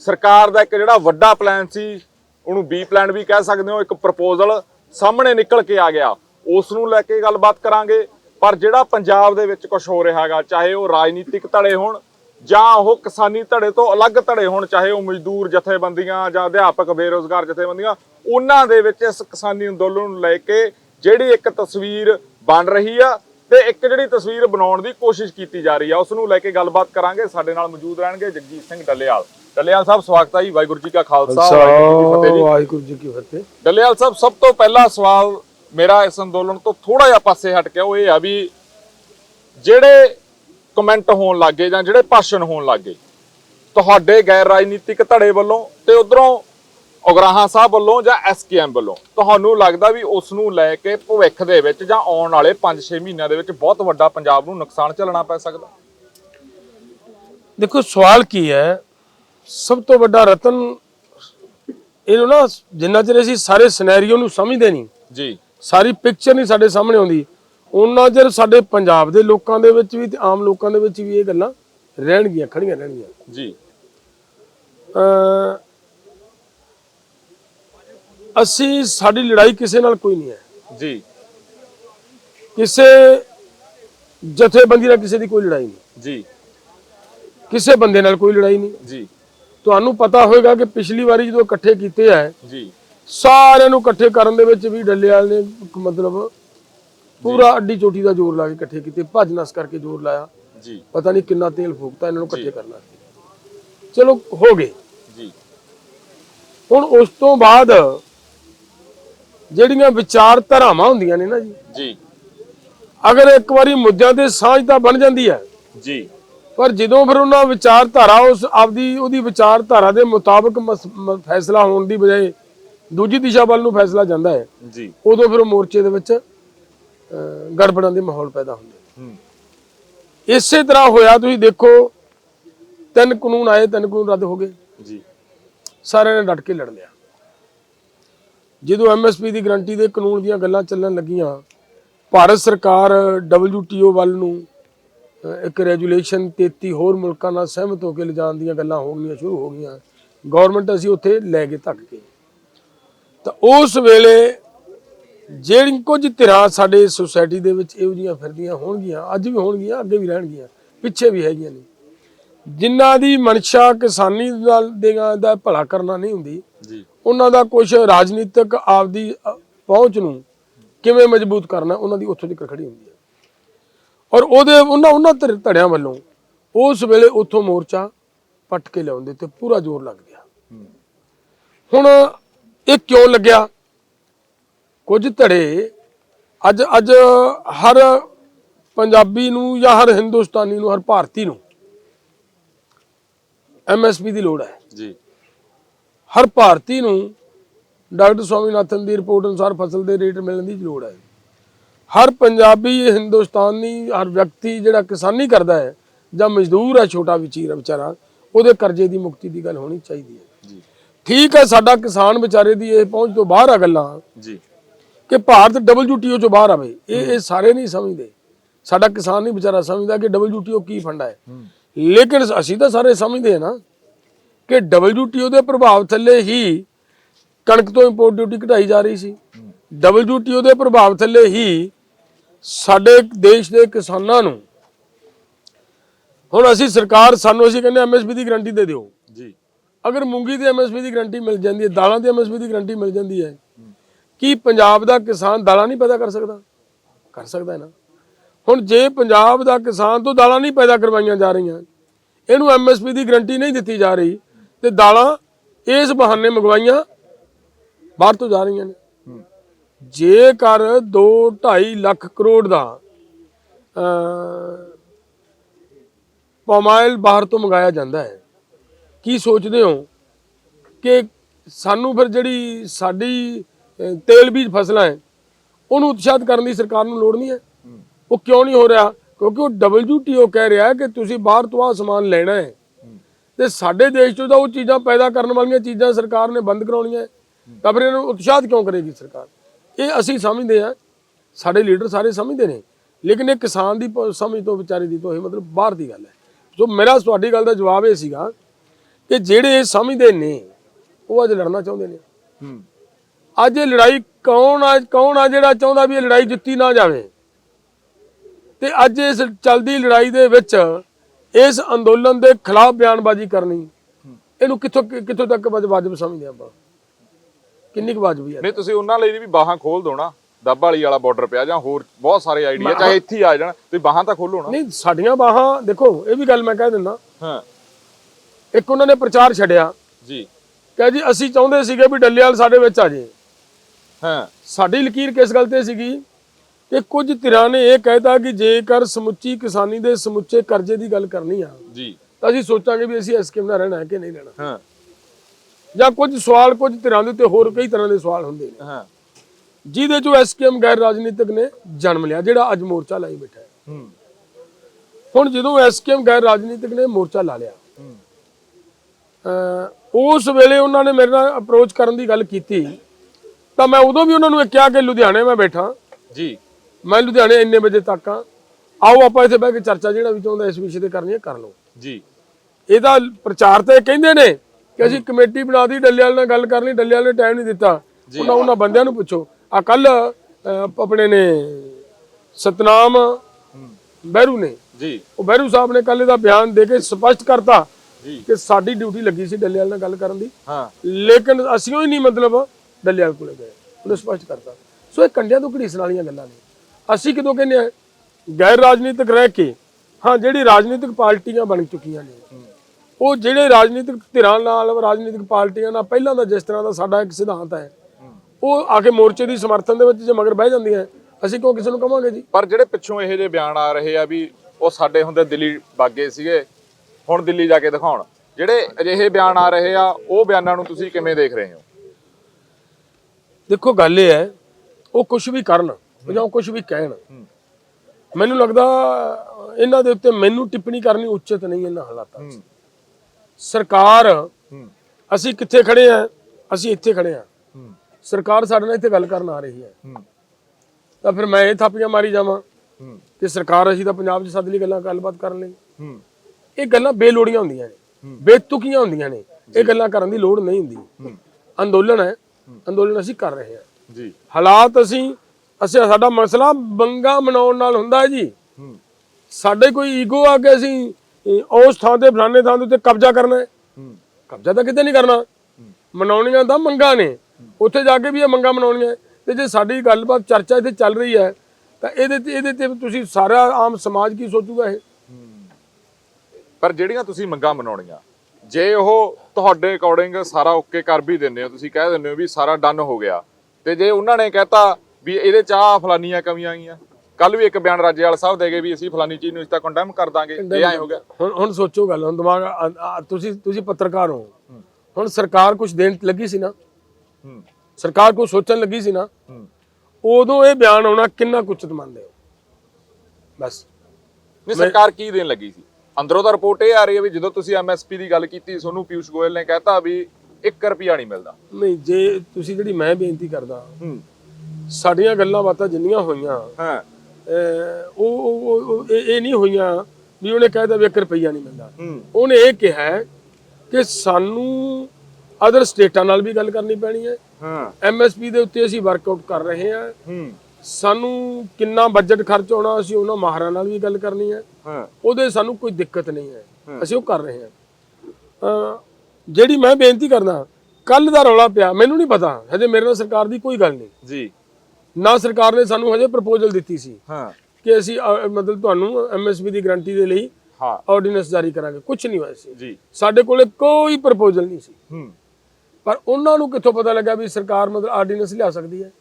ਸਰਕਾਰ ਦਾ ਇੱਕ ਜਿਹੜਾ ਵੱਡਾ ਪਲਾਨ ਸੀ, ਉਹਨੂੰ ਬੀ ਪਲਾਨ ਵੀ ਕਹਿ ਸਕਦੇ ਹੋ, ਇੱਕ ਪ੍ਰਪੋਜ਼ਲ ਸਾਹਮਣੇ ਨਿਕਲ ਕੇ ਆ ਗਿਆ। ਉਸ ਨੂੰ ਲੈ ਕੇ ਗੱਲਬਾਤ ਕਰਾਂਗੇ। ਪਰ ਜਿਹੜਾ ਪੰਜਾਬ ਦੇ ਵਿੱਚ ਕੁਝ ਹੋ ਰਿਹਾ ਹੈਗਾ, ਚਾਹੇ ਉਹ ਰਾਜਨੀਤਿਕ ਧੜੇ ਹੋਣ ਜਾਂ ਉਹ ਕਿਸਾਨੀ ਧੜੇ ਤੋਂ ਅਲੱਗ ਧੜੇ ਹੋਣ ਚਾਹੇ ਉਹ ਮਜ਼ਦੂਰ ਜਥੇਬੰਦੀਆਂ ਜਾਂ ਅਧਿਆਪਕ ਬੇਰੋਜ਼ਗਾਰ ਜਥੇਬੰਦੀਆਂ ਉਹਨਾਂ ਦੇ ਵਿੱਚ ਇਸ ਕਿਸਾਨੀ ਅੰਦੋਲਨ ਨੂੰ ਲੈ ਕੇ ਜਿਹੜੀ ਇੱਕ ਤਸਵੀਰ ਬਣ ਰਹੀ ਆ ਤੇ ਇੱਕ ਜਿਹੜੀ ਤਸਵੀਰ ਬਣਾਉਣ ਦੀ ਕੋਸ਼ਿਸ਼ ਕੀਤੀ ਜਾ ਰਹੀ ਆ ਉਸ ਨੂੰ ਲੈ ਕੇ ਗੱਲਬਾਤ ਕਰਾਂਗੇ। ਸਾਡੇ ਨਾਲ ਮੌਜੂਦ ਰਹਿਣਗੇ ਜਗਜੀਤ ਸਿੰਘ ਡੱਲੇਵਾਲ। ਡੱਲੇਵਾਲ ਸਾਹਿਬ ਸਵਾਗਤ ਹੈ ਜੀ ਵਾਹਿਗੁਰੂ ਜੀ ਕਾ ਖਾਲਸਾ ਵਾਹਿਗੁਰੂ ਜੀ ਕੀ ਫਤਿਹ ਜੀ। ਵਾਹਿਗੁਰੂ ਜੀ ਕੀ ਫਤਿਹ। ਡੱਲੇਵਾਲ ਸਾਹਿਬ ਸਭ ਤੋਂ ਪਹਿਲਾ ਸਵਾਲ ਮੇਰਾ ਇਸ ਅੰਦੋਲਨ ਤੋਂ ਥੋੜਾ ਜਿਹਾ ਪਾਸੇ ਹਟ ਕੇ ਉਹ ਇਹ ਆ ਵੀ ਜਿਹੜੇ ਕਮੈਂਟ ਹੋਣ ਲੱਗੇ ਜਾਂ ਜਿਹੜੇ ਭਾਸ਼ਣ ਹੋਣ ਲੱਗੇ ਤੁਹਾਡੇ ਗੈਰ ਰਾਜਨੀਤਿਕ ਧੜੇ ਵੱਲੋਂ ਤੇ ਉਧਰੋਂ ਉਗਰਾਹਾਂ ਸਾਹਿਬ ਵੱਲੋਂ ਜਾਂ ਐਸਕੇਐਮ ਵੱਲੋਂ ਤੁਹਾਨੂੰ ਲੱਗਦਾ ਵੀ ਉਸ ਨੂੰ ਲੈ ਕੇ ਭਵਿੱਖ ਦੇ ਵਿੱਚ ਜਾਂ ਆਉਣ ਵਾਲੇ 5-6 ਮਹੀਨਿਆਂ ਦੇ ਵਿੱਚ ਬਹੁਤ ਵੱਡਾ ਪੰਜਾਬ ਨੂੰ ਨੁਕਸਾਨ ਝੱਲਣਾ ਪੈ ਸਕਦਾ? ਦੇਖੋ ਸਵਾਲ ਕੀ ਹੈ? ਸਭ ਤੋਂ ਵੱਡਾ ਰਤਨ ਇਹਨੂੰ ਨਾ ਜਿੰਨਾ ਚਿਰ ਅਸੀਂ ਸਾਰੇ ਸਿਨੈਰੀਓ ਨੂੰ ਸਮਝਦੇ ਨਹੀਂ ਜੀ। ਸਾਰੀ ਪਿਕਚਰ ਨਹੀਂ ਸਾਡੇ ਸਾਹਮਣੇ ਆਉਂਦੀ। ਉਹਨਾਂ ਚਿਰ ਸਾਡੇ ਪੰਜਾਬ ਦੇ ਲੋਕਾਂ ਦੇ ਵਿੱਚ ਵੀ ਤੇ ਆਮ ਲੋਕਾਂ ਦੇ ਵਿੱਚ ਵੀ ਇਹ ਗੱਲਾਂ ਰਹਿਣਗੀਆਂ ਖੜੀਆਂ ਰਹਿਣਗੀਆਂ। ਜੀ। ਅ ਅਸੀਂ ਸਾਡੀ ਲੜਾਈ ਕਿਸੇ ਨਾਲ ਕੋਈ ਨਹੀਂ ਹੈ। ਜੀ। ਕਿਸੇ ਜਥੇਬੰਦੀ ਨਾਲ ਕਿਸੇ ਦੀ ਕੋਈ ਲੜਾਈ ਨਹੀਂ। ਜੀ। ਕਿਸੇ ਬੰਦੇ ਨਾਲ ਕੋਈ ਲੜਾਈ ਨਹੀਂ। ਜੀ। ਤੁਹਾਨੂੰ ਪਤਾ ਹੋਵੇਗਾ ਕਿ ਪਿਛਲੀ ਵਾਰੀ ਜਦੋਂ ਇਕੱਠੇ ਕੀਤੇ ਆ ਜੀ। ਸਾਰਿਆਂ ਨੂੰ ਇਕੱਠੇ ਕਰਨ ਦੇ ਵਿੱਚ ਵੀ ਡੱਲੇਵਾਲ ਨੇ ਮਤਲਬ ਪੂਰਾ ਅੱਡੀ ਚੋਟੀ ਦਾ ਜ਼ੋਰ ਲਾ ਕੇ ਇਕੱਠੇ ਕੀਤੇ ਭੱਜ ਨਸ ਕਰਕੇ ਜ਼ੋਰ ਲਾਇਆ। ਜੀ। ਪਤਾ ਨਹੀਂ ਕਿੰਨਾ ਤੇਲ ਫੂਕਤਾ ਇਹਨਾਂ ਨੂੰ ਇਕੱਠੇ ਕਰਨਾ ਸੀ। ਚਲੋ ਹੋ ਗਏ। ਜੀ। ਹੁਣ ਉਸ ਤੋਂ ਬਾਅਦ ਜਿਹੜੀਆਂ ਵਿਚਾਰ ਧਾਰਾਵਾਂ ਹੁੰਦੀਆਂ ਨੇ ਨਾ ਜੀ ਜੀ। ਅਗਰ ਇੱਕ ਵਾਰੀ ਮੁੱਦਿਆਂ ਤੇ ਸਾਂਝ ਤਾਂ ਬਣ ਜਾਂਦੀ ਹੈ। ਜੀ। ਪਰ ਜਦੋਂ ਫਿਰ ਉਹਨਾਂ ਵਿਚਾਰਧਾਰਾ ਉਸ ਆਪਦੀ ਉਹਦੀ ਵਿਚਾਰਧਾਰਾ ਦੇ ਮੁਤਾਬਕ ਫੈਸਲਾ ਹੋਣ ਦੀ ਬਜਾਏ ਦੂਜੀ ਦਿਸ਼ਾ ਵੱਲ ਨੂੰ ਫੈਸਲਾ ਜਾਂਦਾ ਹੈ ਜੀ। ਉਦੋਂ ਫਿਰ ਮੋਰਚੇ ਦੇ ਵਿੱਚ ਗੜਬੜਾਂ ਦੇ ਮਾਹੌਲ ਪੈਦਾ ਹੁੰਦੇ ਇਸੇ ਤਰ੍ਹਾਂ ਹੋਇਆ ਤੁਸੀਂ ਦੇਖੋ ਤਿੰਨ ਕਾਨੂੰਨ ਆਏ ਤਿੰਨ ਕਾਨੂੰਨ ਰੱਦ ਹੋ ਗਏ। ਜੀ। ਸਾਰਿਆਂ ਨੇ ਡਟ ਕੇ ਲੜ ਲਿਆ। ਜਦੋਂ ਐਮਐਸਪੀ ਦੀ ਗਰੰਟੀ ਦੇ ਕਾਨੂੰਨ ਦੀਆਂ ਗੱਲਾਂ ਚੱਲਣ ਲੱਗੀਆਂ ਭਾਰਤ ਸਰਕਾਰ WTO ਵੱਲ ਨੂੰ ਇੱਕ ਰੈਜੂਲੇਸ਼ਨ 33 ਹੋਰ ਮੁਲਕਾਂ ਨਾਲ ਸਹਿਮਤ ਹੋ ਕੇ ਲਿਜਾਣ ਦੀਆਂ ਗੱਲਾਂ ਹੋ ਗਈਆਂ ਸ਼ੁਰੂ ਹੋ ਗਈਆਂ। ਗਵਰਨਮੈਂਟ ਅਸੀਂ ਉੱਥੇ ਲੈ ਕੇ ਧੱਕ ਕੇ ਤਾਂ ਉਸ ਵੇਲੇ ਜਿਹੜੀ ਕੁਝ ਧਿਰਾਂ ਸਾਡੇ ਸੁਸਾਇਟੀ ਦੇ ਵਿੱਚ ਇਹੋ ਜਿਹੀਆਂ ਫਿਰਦੀਆਂ ਹੋਣਗੀਆਂ ਅੱਜ ਵੀ ਹੋਣਗੀਆਂ ਅੱਗੇ ਵੀ ਰਹਿਣਗੀਆਂ ਪਿੱਛੇ ਵੀ ਹੈਗੀਆਂ ਨੇ। ਜਿਨ੍ਹਾਂ ਦੀ ਮਨਸ਼ਾ ਕਿਸਾਨੀ ਦਾ ਭਲਾ ਕਰਨਾ ਨਹੀਂ ਹੁੰਦੀ ਉਹਨਾਂ ਦਾ ਕੁਝ ਰਾਜਨੀਤਿਕ ਆਪਦੀ ਪਹੁੰਚ ਨੂੰ ਕਿਵੇਂ ਮਜ਼ਬੂਤ ਕਰਨਾ ਉਹਨਾਂ ਦੀ ਉੱਥੋਂ ਦੀ ਖੜੀ ਹੁੰਦੀ ਹੈ। ਔਰ ਉਹਦੇ ਉਹਨਾਂ ਉਹਨਾਂ ਧੜ- ਧੜਿਆਂ ਵੱਲੋਂ ਉਸ ਵੇਲੇ ਉੱਥੋਂ ਮੋਰਚਾ ਪੱਟ ਕੇ ਲਿਆਉਂਦੇ ਤੇ ਪੂਰਾ ਜ਼ੋਰ ਲੱਗ ਗਿਆ ਹੁਣ ਇਹ ਕਿਉਂ ਲੱਗਿਆ? ਕੁਝ ਧੜੇ। ਅੱਜ ਅੱਜ ਹਰ ਪੰਜਾਬੀ ਨੂੰ ਜਾਂ ਹਰ ਹਿੰਦੁਸਤਾਨੀ ਨੂੰ ਹਰ ਭਾਰਤੀ ਨੂੰ ਐਮਐਸਪੀ ਦੀ ਲੋੜ ਹੈ। ਜੀ। ਹਰ ਭਾਰਤੀ ਨੂੰ ਡਾਕਟਰ ਸਵਾਮੀਨਾਥਨ ਦੀ ਰਿਪੋਰਟ ਅਨੁਸਾਰ ਫਸਲ ਦੇ ਰੇਟ ਮਿਲਣ ਦੀ ਲੋੜ ਹੈ। ਹਰ ਪੰਜਾਬੀ ਹਿੰਦੁਸਤਾਨੀ ਹਰ ਵਿਅਕਤੀ ਜਿਹੜਾ ਕਿਸਾਨੀ ਕਰਦਾ ਹੈ ਜਾਂ ਮਜ਼ਦੂਰ ਹੈ ਛੋਟਾ ਵਿਚੀਰ ਵਿਚਾਰਾ ਉਹਦੇ ਕਰਜ਼ੇ ਦੀ ਮੁਕਤੀ ਦੀ ਗੱਲ ਹੋਣੀ ਚਾਹੀਦੀ ਹੈ। ਜੀ। ਠੀਕ ਹੈ ਸਾਡਾ ਕਿਸਾਨ ਵਿਚਾਰੇ ਦੀ ਇਹ ਪਹੁੰਚ ਤੋਂ ਬਾਹਰ ਆ ਗੱਲਾਂ। ਜੀ। ਕਿ ਭਾਰਤ WTO ਚੋਂ ਬਾਹਰ ਆਵੇ ਇਹ ਇਹ ਸਾਰੇ ਨਹੀਂ ਸਮਝਦੇ। ਸਾਡਾ ਕਿਸਾਨ ਨਹੀਂ ਵਿਚਾਰਾ ਸਮਝਦਾ ਕਿ WTO ਕੀ ਫੰਡਾ ਹੈ। ਲੇਕਿਨ ਅਸੀਂ ਤਾਂ ਸਾਰੇ ਸਮਝਦੇ ਹਾਂ ਨਾ ਕਿ WTO ਦੇ ਪ੍ਰਭਾਵ ਥੱਲੇ ਹੀ ਕਣਕ ਤੋਂ ਇੰਪੋਰਟ ਡਿਊਟੀ ਘਟਾਈ ਜਾ ਰਹੀ ਸੀ। WTO ਦੇ ਪ੍ਰਭਾਵ ਥੱਲੇ ਹੀ ਸਾਡੇ ਦੇਸ਼ ਦੇ ਕਿਸਾਨਾਂ ਨੂੰ ਹੁਣ ਅਸੀਂ ਸਰਕਾਰ ਸਾਨੂੰ ਅਸੀਂ ਕਹਿੰਦੇ ਐਮਐਸਪੀ ਦੀ ਗਾਰੰਟੀ ਦੇ ਦਿਓ। ਜੀ। ਅਗਰ ਮੂੰਗੀ ਦੀ ਐਮਐਸਪੀ ਦੀ ਗਾਰੰਟੀ ਮਿਲ ਜਾਂਦੀ ਹੈ ਦਾਲਾਂ ਦੀ ਐਮਐਸਪੀ ਦੀ ਗਾਰੰਟੀ ਮਿਲ ਜਾਂਦੀ ਹੈ ਕੀ ਪੰਜਾਬ ਦਾ ਕਿਸਾਨ ਦਾਲਾਂ ਨਹੀਂ ਪੈਦਾ ਕਰ ਸਕਦਾ? ਕਰ ਸਕਦਾ ਹੈ ਨਾ। ਹੁਣ ਜੇ ਪੰਜਾਬ ਦਾ ਕਿਸਾਨ ਤੋਂ ਦਾਲਾਂ ਨਹੀਂ ਪੈਦਾ ਕਰਵਾਈਆਂ ਜਾ ਰਹੀਆਂ, ਇਹਨੂੰ ਐਮਐਸਪੀ ਦੀ ਗਰੰਟੀ ਨਹੀਂ ਦਿੱਤੀ ਜਾ ਰਹੀ, ਤੇ ਦਾਲਾਂ ਇਸ ਬਹਾਨੇ ਮੰਗਵਾਈਆਂ ਬਾਹਰ ਤੋਂ ਜਾ ਰਹੀਆਂ ਨੇ। ਜੇਕਰ 2.5 ਲੱਖ ਕਰੋੜ ਦਾ ਅ ਪਮਾਇਲ ਬਾਹਰ ਤੋਂ ਮੰਗਾਇਆ ਜਾਂਦਾ ਹੈ, ਕੀ ਸੋਚਦੇ ਹੋ ਕਿ ਸਾਨੂੰ ਫਿਰ ਜਿਹੜੀ ਸਾਡੀ ਤੇਲ ਬੀਜ ਫਸਲਾਂ ਹੈ। ਉਹਨੂੰ ਉਤਸ਼ਾਹਿਤ ਕਰਨ ਦੀ ਸਰਕਾਰ ਨੂੰ ਲੋੜ ਨਹੀਂ ਹੈ। ਉਹ ਕਿਉਂ ਨਹੀਂ ਹੋ ਰਿਹਾ? ਕਿਉਂਕਿ ਉਹ WTO ਕਹਿ ਰਿਹਾ ਕਿ ਤੁਸੀਂ ਬਾਹਰ ਤੋਂ ਆ ਸਮਾਨ ਲੈਣਾ ਹੈ। ਤੇ ਸਾਡੇ ਦੇਸ਼ 'ਚੋਂ ਤਾਂ ਉਹ ਚੀਜ਼ਾਂ ਪੈਦਾ ਕਰਨ ਵਾਲੀਆਂ ਚੀਜ਼ਾਂ ਸਰਕਾਰ ਨੇ ਬੰਦ ਕਰਾਉਣੀਆਂ ਤਾਂ ਫਿਰ ਇਹਨੂੰ ਉਤਸ਼ਾਹਤ ਕਿਉਂ ਕਰੇਗੀ ਸਰਕਾਰ? ਇਹ ਅਸੀਂ ਸਮਝਦੇ ਹਾਂ। ਸਾਡੇ ਲੀਡਰ ਸਾਰੇ ਸਮਝਦੇ ਨੇ। ਲੇਕਿਨ ਇਹ ਕਿਸਾਨ ਦੀ ਪ- ਸਮਝ ਤੋਂ, ਵਿਚਾਰੇ ਦੀ ਤੋਂ ਇਹ ਮਤਲਬ ਬਾਹਰ ਦੀ ਗੱਲ ਹੈ। ਸੋ ਮੇਰਾ ਤੁਹਾਡੀ ਗੱਲ ਦਾ ਜਵਾਬ ਇਹ ਸੀਗਾ ਕਿ ਜਿਹੜੇ ਇਹ ਸਮਝਦੇ ਨੇ, ਉਹ ਅੱਜ ਲੜਨਾ ਚਾਹੁੰਦੇ ਨੇ। ਹੂੰ। ਅੱਜ ਇਹ ਲੜਾਈ ਕੌਣ ਆ ਕੌਣ ਆ ਜਿਹੜਾ ਚਾਹੁੰਦਾ ਵੀ ਇਹ ਲੜਾਈ ਜਿੱਤੀ ਨਾ ਜਾਵੇ? ਤੇ ਅੱਜ ਇਸ ਚੱਲਦੀ ਲੜਾਈ ਦੇ ਵਿੱਚ ਇਸ ਅੰਦੋਲਨ ਦੇ ਖਿਲਾਫ ਬਿਆਨਬਾਜ਼ੀ ਕਰਨੀ ਇਹਨੂੰ ਕਿੱਥੋਂ ਕਿੱਥੋਂ ਤੱਕ ਵਾਜ- ਵਾਜਬ ਸਮਝਦੇ ਆਪਾਂ? ਕਿੰਨੀ ਕੁ ਵਾਜਬ ਹੈ? ਨਹੀਂ ਤੁਸੀਂ ਉਹਨਾਂ ਲਈ ਵੀ ਬਾਹਾਂ ਖੋਲ ਦੋ ਨਾ। ਦੱਬ ਵਾਲੀ ਵਾਲਾ ਬਾਰਡਰ ਪਿਆ ਜਾਂ ਹੋਰ ਬਹੁਤ ਸਾਰੇ ਆਈਡੀਆ ਚਾਹੇ ਇੱਥੇ ਹੀ ਆ ਜਾਣ ਤੁਸੀਂ ਬਾਹਾਂ ਤਾਂ ਖੋਲੋ ਨਾ। ਨਹੀਂ ਸਾਡੀਆਂ ਬਾਹਾਂ ਦੇਖੋ ਇਹ ਵੀ ਗੱਲ ਮੈਂ ਕਹਿ ਦਿੰਦਾ। ਹਾਂ। ਇੱਕ ਉਹਨਾਂ ਨੇ ਪ੍ਰਚਾਰ ਛੱਡਿਆ। ਜੀ। ਕਿ ਜੀ ਅਸੀਂ ਚਾਹੁੰਦੇ ਸੀਗੇ ਵੀ ਡੱਲੇਵਾਲ ਸਾਡੇ ਵਿੱਚ ਆ ਜੇ ਹਾਂ। ਸਾਡੀ ਲਕੀਰ ਕਿਸ ਗੱਲ ਤੇ ਸੀਗੀ? ਕਿ ਕੁਝ ਧਿਰਾਂ ਨੇ ਇਹ ਕਹਿਤਾ ਕਿ ਜੇਕਰ ਸਮੁੱਚੀ ਕਿਸਾਨੀ ਦੇ ਸਮੁੱਚੇ ਕਰਜ਼ੇ ਦੀ ਗੱਲ ਕਰਨੀ ਆ ਜੀ। ਤਾਂ ਅਸੀਂ ਸੋਚਾਂਗੇ ਵੀ ਅਸੀਂ ਇਸ ਨਾਲ ਰਹਿਣਾ ਹੈ ਕਿ ਨਹੀਂ ਰਹਿਣਾ। ਹਾਂ। ਜਾਂ ਕੁਝ ਸਵਾਲ ਕੁਝ ਧਿਰਾਂ ਦੇ ਉੱਤੇ ਹੋਰ ਕਈ ਤਰ੍ਹਾਂ ਦੇ ਸਵਾਲ ਹੁੰਦੇ ਨੇ। ਹਾਂ। ਜਿਹਦੇ ਚੋਂ ਐਸਕੇਐਮ ਗੈਰ ਰਾਜਨੀਤਿਕ ਨੇ ਜਨਮ ਲਿਆ ਜਿਹੜਾ ਅੱਜ ਮੋਰਚਾ ਲਾਈ ਬੈਠਾ ਹੈ। ਹੂੰ। ਹੁਣ ਜਦੋਂ ਐਸਕੇਐਮ ਗੈਰ ਰਾਜਨੀਤਿਕ ਨੇ ਮੋਰਚਾ ਲਾ ਲਿਆ ਉਸ ਵੇਲੇ ਉਹਨਾਂ ਨੇ ਮੇਰੇ ਨਾਲ ਅਪਰੋਚ ਕਰਨ ਦੀ ਗੱਲ ਕੀਤੀ। ਤਾਂ ਮੈਂ ਉਦੋਂ ਵੀ ਉਹਨਾਂ ਨੂੰ ਇਹ ਕਿਹਾ ਕਿ ਲੁਧਿਆਣੇ ਮੈਂ ਬੈਠਾ। ਜੀ। ਮੈਂ ਲੁਧਿਆਣੇ ਇੰਨੇ ਵਜੇ ਤੱਕ ਆ। ਆਓ ਆਪਾਂ ਇੱਥੇ ਬਹਿ ਕੇ ਚਰਚਾ ਜਿਹੜਾ ਵੀ ਚਾਹੁੰਦਾ ਇਸ ਵਿਸ਼ੇ ਤੇ ਕਰਨੀ ਹੈ ਕਰ ਲਓ। ਜੀ। ਇਹਦਾ ਪ੍ਰਚਾਰ ਤੇ ਕਹਿੰਦੇ ਨੇ ਕਿ ਅਸੀਂ ਕਮੇਟੀ ਬਣਾ ਦੀ ਡੱਲੇਵਾਲ ਨਾਲ ਗੱਲ ਕਰਨੀ ਡੱਲੇਵਾਲ ਨੇ ਟਾਈਮ ਨਹੀਂ ਦਿੱਤਾ। ਉਹਨਾਂ ਉਹਨਾਂ ਬੰਦਿਆਂ ਨੂੰ ਪੁੱਛੋ। ਆ ਕੱਲ ਆਪਣੇ ਨੇ ਸਤਨਾਮ ਬਹਿਰੂ ਨੇ। ਜੀ। ਉਹ ਬਹਿਰੂ ਸਾਹਿਬ ਨੇ ਕੱਲ ਇਹਦਾ ਬਿਆਨ ਦੇ ਕੇ ਸਪਸ਼ਟ ਕਰਤਾ ਜੀ। ਕਿ ਸਾਡੀ ਡਿਊਟੀ ਲੱਗੀ ਸੀ ਡੱਲੇਵਾਲ ਨਾਲ ਗੱਲ ਕਰਨ ਦੀ। ਹਾਂ। ਲੇਕਿਨ ਅਸੀਂ ਹੀ ਨਹੀਂ ਮਤਲਬ ਡੱਲੇਵਾਲ ਕੋਲੇ ਗਏ ਉਹਨੇ ਸਪਸ਼ਟ ਕਰਤਾ। ਸੋ ਇਹ ਕੰਡਿਆਂ ਤੋਂ ਘੜੀਸਣ ਵਾਲੀਆਂ ਗੱਲਾਂ ਨੇ। ਅਸੀਂ ਕਿਦੋਂ ਕਹਿੰਦੇ ਆ ਗੈਰ ਰਾਜਨੀਤਿਕ ਰਹਿ ਕੇ, ਹਾਂ, ਜਿਹੜੀ ਰਾਜਨੀਤਿਕ ਪਾਰਟੀਆਂ ਬਣ ਚੁੱਕੀਆਂ ਨੇ, ਉਹ ਜਿਹੜੇ ਰਾਜਨੀਤਿਕ ਧਿਰਾਂ ਨਾਲ ਰਾਜਨੀਤਿਕ ਪਾਰਟੀਆਂ ਨਾਲ, ਪਹਿਲਾਂ ਦਾ ਜਿਸ ਤਰ੍ਹਾਂ ਦਾ ਸਾਡਾ ਇੱਕ ਸਿਧਾਂਤ ਹੈ, ਉਹ ਆ ਕੇ ਮੋਰਚੇ ਦੀ ਸਮਰਥਨ ਦੇ ਵਿੱਚ ਜੇ ਮਗਰ ਬਹਿ ਜਾਂਦੀਆਂ ਅਸੀਂ ਕਿਉਂ ਕਿਸੇ ਨੂੰ ਕਵਾਂਗੇ ਜੀ? ਪਰ ਜਿਹੜੇ ਪਿੱਛੋਂ ਇਹੋ ਜਿਹੇ ਬਿਆਨ ਆ ਰਹੇ ਆ ਵੀ ਉਹ ਸਾਡੇ ਹੁੰਦੇ ਦਿੱਲੀ ਬਾਗੇ ਸੀਗੇ, ਹੁਣ ਦਿੱਲੀ ਜਾ ਕੇ ਦਿਖਾਉਣ। ਜਿਹੜੇ ਅਜਿਹੇ ਬਿਆਨ ਆ ਰਹੇ ਆ, ਉਹ ਬਿਆਨਾਂ ਨੂੰ ਤੁਸੀਂ ਕਿਵੇਂ ਦੇਖ ਰਹੇ ਹੋ? ਦੇਖੋ ਗੱਲ ਇਹ ਹੈ ਉਹ ਕੁਝ ਵੀ ਕਰਨ ਜਾਂ ਕੁਝ ਵੀ ਕਹਿਣ। ਮੈਨੂੰ ਲੱਗਦਾ ਇਹਨਾਂ ਦੇ ਉੱਤੇ ਮੈਨੂੰ ਟਿੱਪਣੀ ਕਰਨੀ ਉਚਿਤ ਨਹੀਂ ਇਹਨਾਂ ਹਾਲਾਤਾਂ 'ਚ। ਸਰਕਾਰ ਅਸੀਂ ਕਿੱਥੇ ਖੜੇ ਆ ਅਸੀਂ ਇੱਥੇ ਖੜੇ ਆ ਸਰਕਾਰ ਸਾਡੇ ਨਾਲ ਇੱਥੇ ਗੱਲ ਕਰਨ ਆ ਰਹੀ ਹੈ। ਤਾਂ ਫਿਰ ਮੈਂ ਇਹ ਥਾਪੀਆਂ ਮਾਰੀ ਜਾਵਾਂ ਕਿ ਸਰਕਾਰ ਅਸੀਂ ਤਾਂ ਪੰਜਾਬ 'ਚ ਸੱਦ ਲਈ ਗੱਲਾਂ ਗੱਲਬਾਤ ਕਰਨ ਲਈ। ਇਹ ਗੱਲਾਂ ਬੇਲੋੜੀਆਂ ਹੁੰਦੀਆਂ ਨੇ ਬੇਤੁਕੀਆਂ ਹੁੰਦੀਆਂ ਨੇ। ਇਹ ਗੱਲਾਂ ਕਰਨ ਦੀ ਲੋੜ ਨਹੀਂ ਹੁੰਦੀ। ਅੰਦੋਲਨ ਹੈ ਅੰਦੋਲਨ ਅਸੀਂ ਕਰ ਰਹੇ ਹਾਂ। ਜੀ। ਹਾਲਾਤ ਅਸੀਂ ਅਸੀਂ ਸਾਡਾ ਮਸਲਾ ਬੰਗਾ ਮਨਾਉਣ ਨਾਲ ਹੁੰਦਾ ਹੈ ਜੀ। ਸਾਡੇ ਕੋਈ ਈਗੋ ਆ ਕੇ ਅਸੀਂ ਉਸ ਥਾਂ ਤੇ ਫਲਾਣੇ ਥਾਂ ਦੇ ਉੱਤੇ ਕਬਜ਼ਾ ਕਰਨਾ ਹੂੰ। ਕਬਜ਼ਾ ਤਾਂ ਕਿਤੇ ਨਹੀਂ ਕਰਨਾ। ਮਨਾਉਣੀਆਂ ਤਾਂ ਮੰਗਾਂ ਨੇ। ਉੱਥੇ ਜਾ ਕੇ ਵੀ ਇਹ ਮੰਗਾਂ ਮਨਾਉਣੀਆਂ ਤੇ ਜੇ ਸਾਡੀ ਗੱਲਬਾਤ ਚਰਚਾ ਇੱਥੇ ਚੱਲ ਰਹੀ ਹੈ ਤਾਂ ਇਹਦੇ ਤੇ ਇਹਦੇ ਤੇ ਤੁਸੀਂ ਸਾਰਾ ਆਮ ਸਮਾਜ ਕੀ ਸੋਚੂਗਾ ਇਹ? ਪਰ ਜਿਹੜੀਆਂ ਤੁਸੀਂ ਮੰਗਾਂ ਮਨਾਉਣੀਆਂ ਜੇ ਉਹ ਤੁਹਾਡੇ ਅਕੋਰਡਿੰਗ ਸਾਰਾ ਓਕੇ ਕਰ ਵੀ ਦਿੰਦੇ ਹੋ। ਤੁਸੀਂ ਕਹਿ ਦਿੰਦੇ ਹੋ ਵੀ ਸਾਰਾ ਡਨ ਹੋ ਗਿਆ। ਤੇ ਜੇ ਉਹਨਾਂ ਨੇ ਕਹਿਤਾ ਵੀ ਇਹਦੇ ਚ ਆਹ ਫਲਾਨੀਆਂ ਕਮੀਆਂ ਆਈਆਂ ਕੱਲ ਵੀ ਇੱਕ ਬਿਆਨ ਰਾਜੇਵਾਲ ਸਾਹਿਬ ਦੇ ਗਏ ਵੀ ਅਸੀਂ ਫਲਾਨੀ ਚੀਜ਼ ਨੂੰ ਇਸ ਤਾਂ ਕੰਡੈਮ ਕਰ ਦਾਂਗੇ ਇਹ ਐ ਹੋ ਗਿਆ। ਹੁਣ ਹੁਣ ਸੋਚੋ ਗੱਲ ਹੁਣ ਦਿਮਾਗ ਆ- ਆ- ਤੁਸੀਂ ਤੁਸੀਂ ਪੱਤਰਕਾਰ ਹੋ। ਹੁਣ ਸਰਕਾਰ ਕੁਝ ਦੇਣ ਲੱਗੀ ਸੀ ਨਾ? ਸਰਕਾਰ ਕੁਝ ਸੋਚਣ ਲੱਗੀ ਸੀ ਨਾ? ਉਦੋਂ ਇਹ ਬਿਆਨ ਆਉਣਾ ਕਿੰਨਾ ਕੁਚਿਤ ਮੰਨਦੇ ਹੋ? ਬਸ। ਨਹੀਂ ਸਰਕਾਰ ਕੀ ਦੇਣ ਲੱਗੀ ਸੀ? ਅੰਦਰੋਂ ਤਾਂ ਰਿਪੋਰਟ ਇਹ ਆ ਰਹੀ ਹੈ ਵੀ ਜਦੋਂ ਤੁਸੀਂ ਐਮਐਸਪੀ ਦੀ ਗੱਲ ਕੀਤੀ ਸੋਨੂੰ ਪਿਊਸ਼ ਗੋਇਲ ਨੇ ਕਹਿਤਾ ਵੀ 1 ਰੁਪਿਆ ਨਹੀਂ ਮਿਲਦਾ। ਨਹੀਂ ਜੇ ਤੁਸੀਂ ਜਿਹੜੀ ਮੈਂ ਬੇਨਤੀ ਕਰਦਾ ਹੂੰ। ਸਾਡੀਆਂ ਗੱਲਾਂ ਬਾਤਾਂ ਜਿੰਨੀਆਂ ਹੋਈਆਂ ਹਾਂ। ਉਹ ਇਹ ਨਹੀਂ ਹੋਈਆਂ ਵੀ ਉਹਨੇ ਕਹਿਤਾ ਵੀ 1 ਰੁਪਈਆ ਨਹੀਂ ਮਿਲਦਾ। ਉਹਨੇ ਇਹ ਕਿਹਾ ਕਿ ਸਾਨੂੰ ਅਦਰ ਸਟੇਟਾਂ ਨਾਲ ਵੀ ਗੱਲ ਕਰਨੀ ਪੈਣੀ ਹੈ। ਹਾਂ। ਐਮਐਸਪੀ ਦੇ ਉੱਤੇ ਅਸੀਂ ਵਰਕਆਊਟ ਕਰ ਰਹੇ ਹਾਂ। ਹੂੰ। ਸਾਨੂੰ ਕਿੰਨਾ ਬਜਟ ਖਰਚ ਹੋਣਾ ਅਸੀਂ ਉਹਨਾਂ ਮਾਹਰਾਂ ਨਾਲ ਵੀ ਗੱਲ ਕਰਨੀ ਹੈ। ਹਾਂ। ਉਹਦੇ ਸਾਨੂੰ ਕੋਈ ਦਿੱਕਤ ਨਹੀਂ ਹੈ। ਅਸੀਂ ਉਹ ਕਰ ਰਹੇ ਹਾਂ। ਜਿਹੜੀ ਮੈਂ ਬੇਨਤੀ ਕਰਦਾ ਕੱਲ ਦਾ ਰੌਲਾ ਪਿਆ ਮੈਨੂੰ ਨਹੀਂ ਪਤਾ। ਹਜੇ ਮੇਰੇ ਨਾਲ ਸਰਕਾਰ ਦੀ ਕੋਈ ਗੱਲ ਨਹੀਂ। ਜੀ। ਨਾ ਸਰਕਾਰ ਨੇ ਸਾਨੂੰ ਹਜੇ ਪ੍ਰਪੋਜ਼ਲ ਦਿੱਤੀ ਸੀ ਹਾਂ। ਕਿ ਅਸੀਂ ਮਤਲਬ ਤੁਹਾਨੂੰ ਐਮਐਸਪੀ ਦੀ ਗਾਰੰਟੀ ਦੇ ਲਈ ਹਾਂ। ਆਰਡੀਨੈਂਸ ਜਾਰੀ ਕਰਾਂਗੇ। ਕੁਝ ਨਹੀਂ ਹੋਇਆ ਸੀ। ਜੀ। ਸਾਡੇ ਕੋਲੇ ਕੋਈ ਪ੍ਰਪੋਜ਼ਲ ਨਹੀਂ ਸੀ। ਹੂੰ। ਪਰ ਉਹਨਾਂ ਨੂੰ ਕਿੱਥੋਂ ਪਤਾ ਲੱਗਾ ਵੀ ਸਰਕਾਰ ਮਤਲਬ ਆਰਡੀਨੈਂਸ ਲਿਆ ਸਕਦੀ ਹੈ?